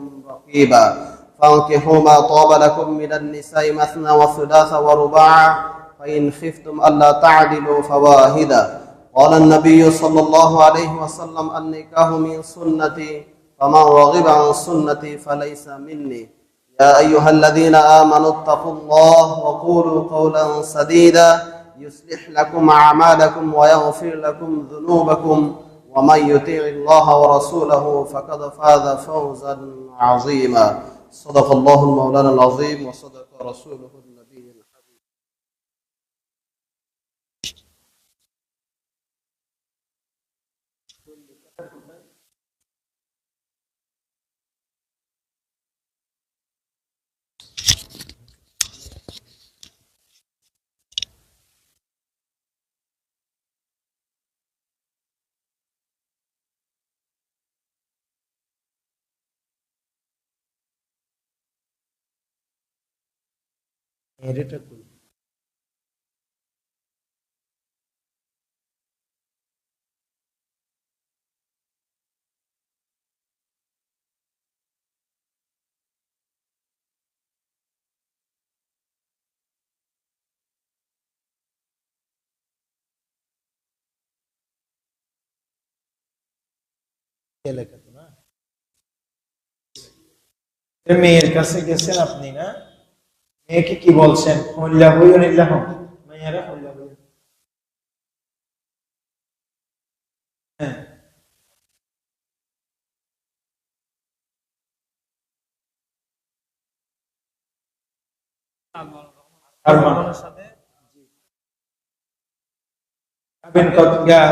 رقيبا. فانكحوا ما طاب لكم من النساء مثنى وثلاث ورباع فإن خفتم ألا تعدلوا فواحدا قال النبي صلى الله عليه وسلم النكاح من سنتي فمن رغب عن سنتي فليس مني. يا أيها الذين آمنوا اتقوا الله وقولوا قولا سديدا يصلح لكم أعمالكم ويغفر لكم ذنوبكم. ومن يطيع الله ورسوله فقد فاز فوزا عظيما. صدق الله المولانا العظيم وصدق رسوله এটা করি এলাকা তো না এ মেয়ের কাছে গেছেন আপনি না মেয়েকে কি বলছেন? হল্লা হই অনিল্লা হন মেয়েরা হল্লা হই হ্যাঁ।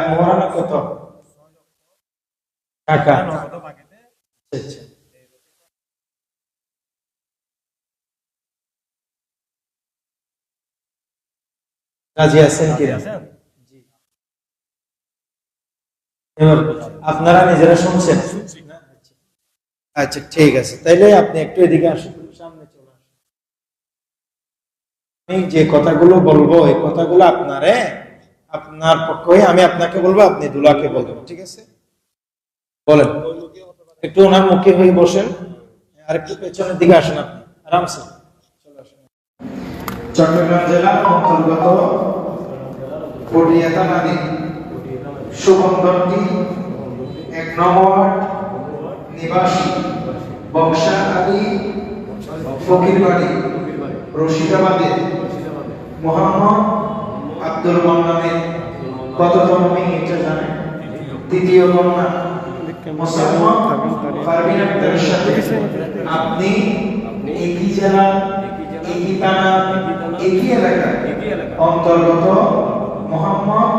মোহরানা কত? টাকা আচ্ছা আচ্ছা রাজি আছেন কি জি। এবার আপনারা নিজেরা শুনছেন? আচ্ছা ঠিক আছে। তাইলে আপনি একটু এদিকে আসুন সামনে চলে আসুন। আমি যে কথাগুলো বলব এই কথাগুলো আপনারে আপনার পক্ষে আমি আপনাকে বলব আপনি দুলাকে বলবেন ঠিক আছে? বলেন। একটু ওনার মুখে হয়ে বসেন। আর একটু পেছনের দিকে আসেন আপনি। আরামসে। চট্টগ্রাম জেলার অন্তর্গত পটিয়া থানাধীন এক নম্বর নিবাসী বংশা আলী ফকির রশিদাবাদে। মোহাম্মদ আব্দুল মান্নানের কততম মেয়ে জানেন? তৃতীয় কন্যা মোসাম্মদ পারভিন আক্তারের আপনি একই একই থানা একই এলাকা। অন্তর্গত মোহাম্মদ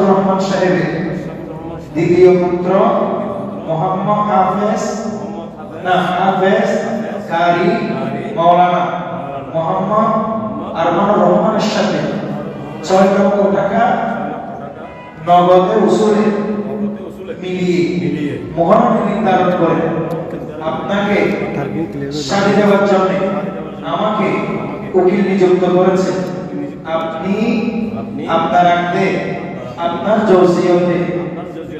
রহমান সাহেবের দ্বিতীয় পুত্র মোহাম্মদ হাফেজ, না, হাফেজ রহমানের সাথে ছয় লক্ষ টাকা নগদে উসুলে করে আপনাকে দেওয়ার জন্য আমাকে উকিল নিযুক্ত করেছে। আপনি আপনার আগে আপনার জোসিয়তে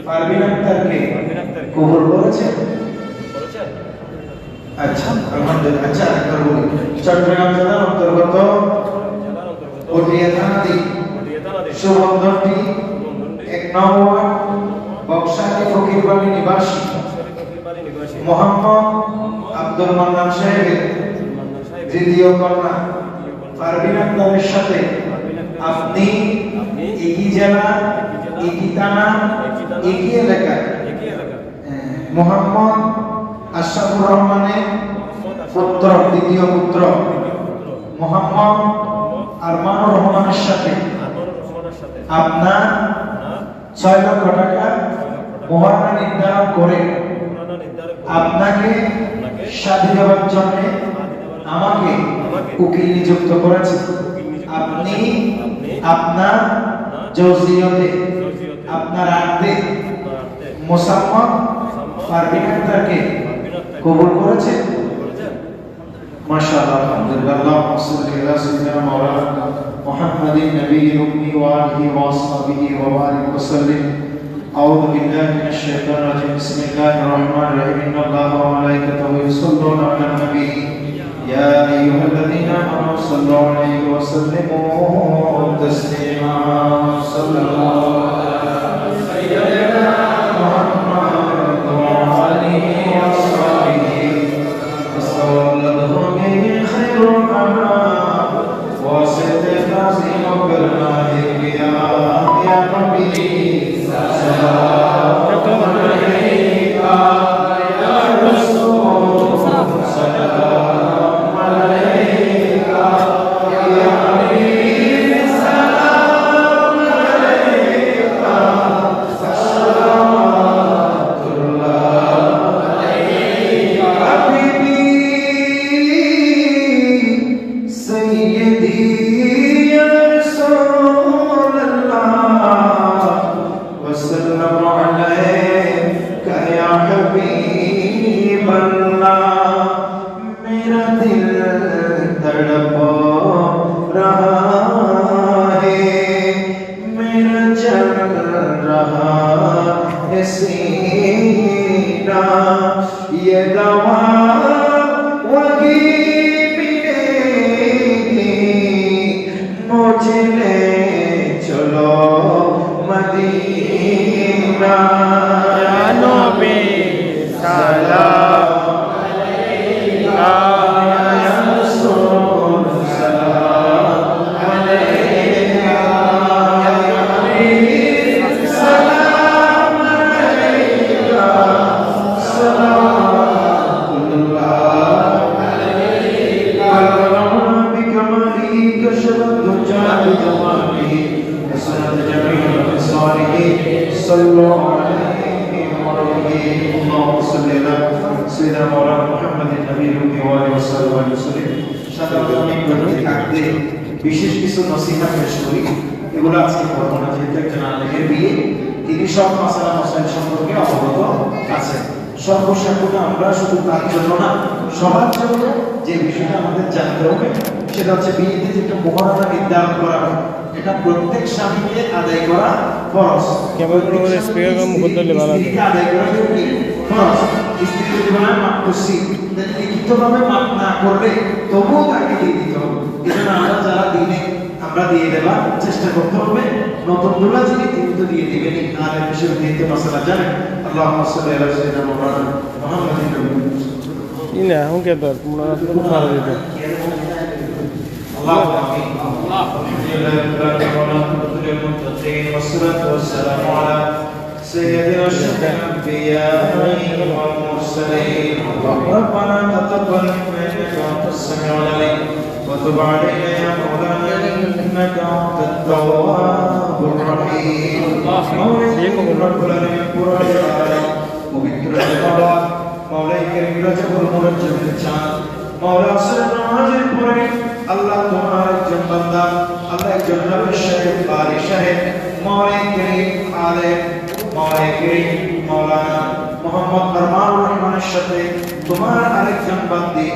পারভিন আক্তারকে কবুল করেছেন আচ্ছা আলহামদুলিল্লাহ। আচ্ছা একবার বলি। চট্টগ্রাম জেলার অন্তর্গত পটিয়া থানাধীন সুবন্ধনটি এক নম্বর বক্সাকে ফকিরবাড়ি নিবাসী মোহাম্মদ আব্দুল মান্নান সাহেবের তৃতীয় কন্যা, পারভিন আক্তারের সাথে আপনি একই জেলা, একই থানা, একই এলাকায় মোহাম্মদ আশরাফুর রহমানের পুত্র, দ্বিতীয় পুত্র। মোহাম্মদ আরমানুর রহমানের সাথে আপনার ছয় লক্ষ টাকা মহারণা নির্ধারণ করে আপনাকে দেওয়ার জন্য আমাকে উকিল নিযুক্ত করেছে আপনি আপনার জৌসিয়তে আপনার আর্থে মোসাম্মদ পারভিন আক্তারকে কবুল করেছে মাশাআল্লাহ আলহামদুলিল্লাহ আল্লাহুম্মা সাল্লি আলা সাইয়্যিদিনা মাওলানা মুহাম্মাদিন নবিয়্যিল উম্মি ওয়া আলিহি ওয়া আসহাবিহি ওয়া বারিক ওয়া সাল্লিম أعوذ بالله من الشيطان الرجيم بسم الله الرحمن الرحيم إن الله وملائكته يصلون على النبي يا أيها الذين آمنوا صلوا عليه وسلموا تسليما. صلى الله سيدنا مولانا محمد النبي الأمي وآله وصحبه وسلم সাধারণত আমি প্রতি থাকতে বিশেষ কিছু নসিহা পেশ করি এগুলো আজকে পড়বো না যেহেতু একজন আলেমের বিয়ে তিনি সব মাসালা মাসাইল সম্পর্কে অবগত আছেন সর্বসাকুলে আমরা শুধু তার জন্য না সবার জন্য যে বিষয়টা আমাদের জানতে হবে সেটা হচ্ছে বিয়েতে যে একটা মহারণা নির্ধারণ করা হয় এটা প্রত্যেক স্বামীকে আদায় করা ফরজ। কেবল স্পিকার। স্ত্রীকে আদায় করা কি? ফরজ। স্ত্রী যদি বলে মাপ করছি লিখিতভাবে মাপ না করলে তবুও তাকে দিয়ে দিতে হবে। এজন্য আমরা যারা দিনে আমরা দিয়ে দেবার চেষ্টা করতে হবে নতুন দুলা যিনি তিনি তো দিয়ে দিবেন আর এর বিষয়ে দিতে মশলা জানেন আল্লাহ সাল্লাল্লাহু আলাইহি ওয়াসাল্লাম মুহাম্মাদিন ই না এখন কে তোর মনে হয় খুব ভালো দিত اللهم امين الحمد لله رب العالمين للمتقين والصلاه والسلام على سيدنا اشرف الانبياء والمرسلين ربنا تقبل منا انك انت السميع العليم وتب علينا يا مولانا انك انت التواب الرحيم مولاي رب العالمين قرآن العالم पवित्र बाबा मौलाई करीम रजबुल मुरज्जब चाँद मौला सर नाजिर पुरे अल्लाह तुम्हारा जन बंदा अल्लाह जन्नत शरीफ बारिश है मौलाई करीम आले मौलाई करीम मौलाना मोहम्मद अरमान रहमान शफी तुम्हारा अलेक्जम बंदी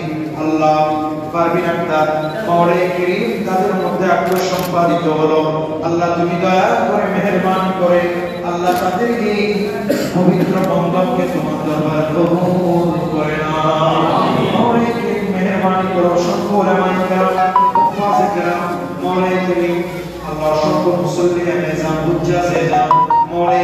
अल्लाह পারবিন আক্তার মাওলাই করিম তাদের মধ্যে আগ্রহ সম্পাদিত হলো। আল্লাহ তুমি দয়া করে মেহেরবানি করে আল্লাহ তাদের এই পবিত্র বন্ধনকে তোমার দরবার কবুল করে নাও। মাওলাই করিম মেহেরবানি করো। অসংখ্য ওলামায়ে কেরাম ফাজে কেরাম মাওলাই করিম আল্লাহ অসংখ্য মুসল্লি নিজাম হুজ্জাজ নিজাম করে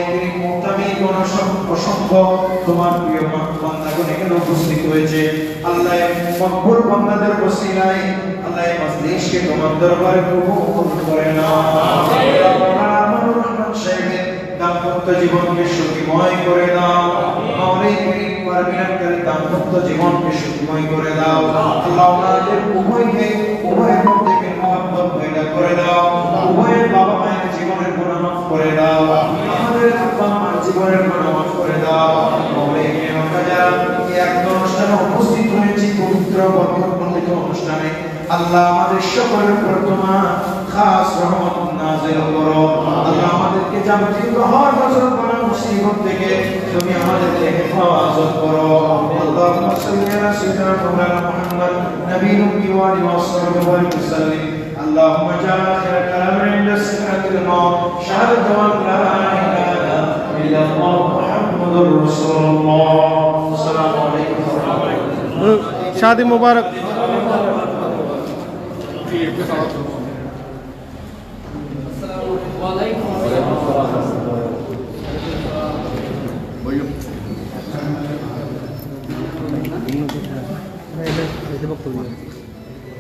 সাহেবের দাম্পত্য জীবনকে সুখময় করে দাও। পারবিনাকারী দাম্পত্য জীবনকে সুখময় করে দাও। আল্লাহ উভয়কে, উভয়ের মধ্যে করে দাও। উভয়ের বাবা মায়ের জীবনের গুনাহ মাফ করে দাও আমাদের আব্বা মার জীবনের গুনাহ মাফ করে দাও মাওলাই করিম আমরা যারা এই এক অনুষ্ঠানে উপস্থিত হয়েছি পবিত্র বরকতমণ্ডিত অনুষ্ঠানে আল্লাহ আমাদের সকলের উপর তোমার খাস রহমত নাজিল করো আল্লাহ আমাদেরকে যাবতীয় হর বছর করা মুসিবত থেকে তুমি আমাদেরকে হেফাজত করো আল্লাহুম্মা সাল্লি আলা সাইয়্যিদিনা মাওলানা মুহাম্মদ নবীল উম্মি ওয়া আলিহি ওয়া সাহবিহি ওয়া সাল্লিম اللهم اجعل خير كلامنا عند سكرة الموت شهادة أن لا إله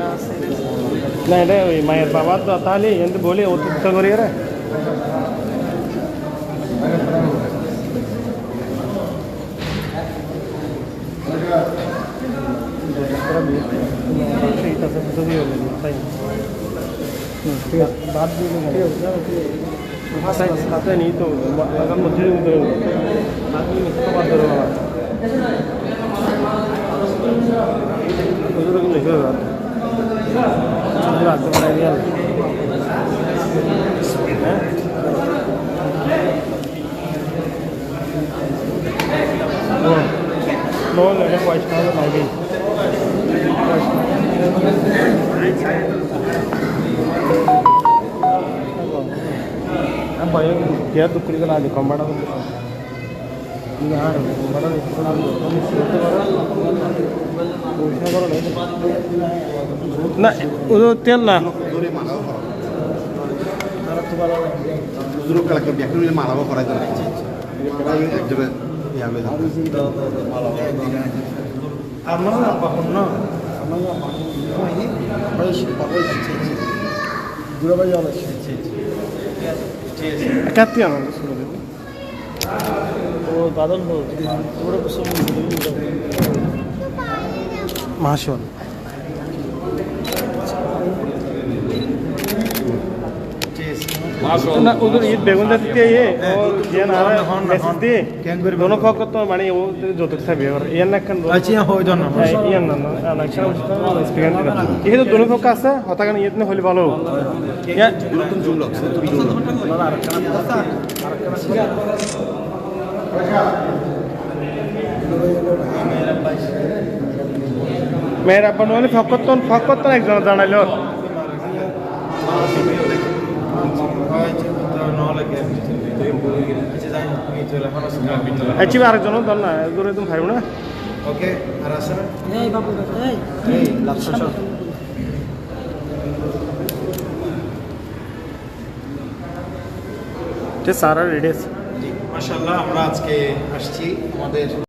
না এটা ওই মায়ের বাবা তো তাহলে এতে বলে অতিরিক্ত করি রে ঠিক আছে বাদ দিয়ে সাথে নিই তো লাগার মধ্যে বাদ দিয়ে মিথ্যা বাদ ধরো No, no, no, white color, no, no. ಭಯ ಗೇರ್ ದುಕ್ಕಡಿಗಲ್ಲ ಅಲ್ಲಿ ಕಂಬಡದು ಈಗ ಹಾಡು ಕಂಬಡ ಸೇತುವರ ಉಷ್ಣಗಳು না ও তেল না। হুজুরক কালকে ব্যাখ্যা নিলে মালাও করাই দেন একজনে ইয়া হয়ে আমরা বাহন না না না ও যৌতুক থাকবে এবার ইয়ার না কেন আচ্ছা হয় জন ইয়ার না না না কেন স্পিকার দিলা এই দোনো পক্ষ আছে হতাকান ইয়ে না হলে ভালো। ইয়া নতুন জুমলো মেয়ের আব্বা নহলে ফকতন ফকতন একজন জানাইলো আচ্ছা আরেকজন ধর না দূরে তুমি ভাইব না ওকে আর আছে না। সারা রেডি আছে। মাশাআল্লাহ আমরা আজকে আসছি আমাদের